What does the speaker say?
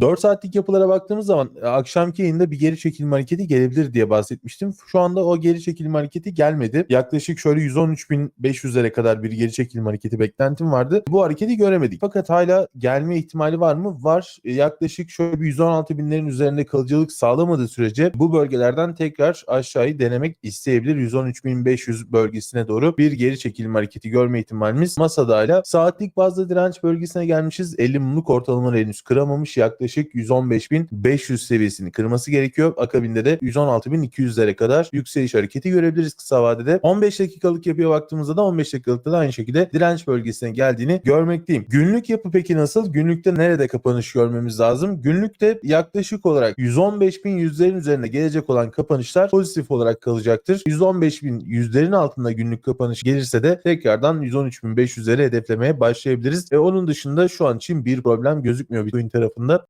4 saatlik yapılara baktığımız zaman e, akşamki yayında bir geri çekilme hareketi gelebilir diye bahsetmiştim. Şu anda o geri çekilme hareketi gelmedi. Yaklaşık şöyle 113.500'lere kadar bir geri çekilme hareketi beklentim vardı. Bu hareketi göremedik. Fakat hala gelme ihtimali var mı? Var. E, Yaklaşık şöyle bir 116.000'lerin üzerinde kalıcılık sağlamadığı sürece bu bölgelerden tekrar aşağıyı denemek isteyebilir. 113.500 bölgesine doğru bir geri çekilme hareketi görme ihtimalimiz masada hala. Saatlik bazda direnç bölgesine gelmişiz. 50 mumluk ortalamaları henüz kıramamış. Yaklaşık 115.500 seviyesini kırması gerekiyor. Akabinde de 116.200'lere kadar yükseliş hareketi görebiliriz kısa vadede. 15 dakikalık yapıya baktığımızda da 15 dakikalıkta da aynı şekilde direnç bölgesine geldiğini görmekteyim. Günlük yapı peki nasıl? Günlükte nerede kapanış görmemiz lazım? Günlükte yaklaşık olarak 115.100'lerin üzerinde gelecek olan kapanışlar pozitif olarak kalacaktır. 115.100'lerin altında günlük kapanış gelirse de tekrardan 113.500'leri hedeflemeye başlayabiliriz. Ve onun dışında şu an için bir problem gözükmüyor Bitcoin tarafında.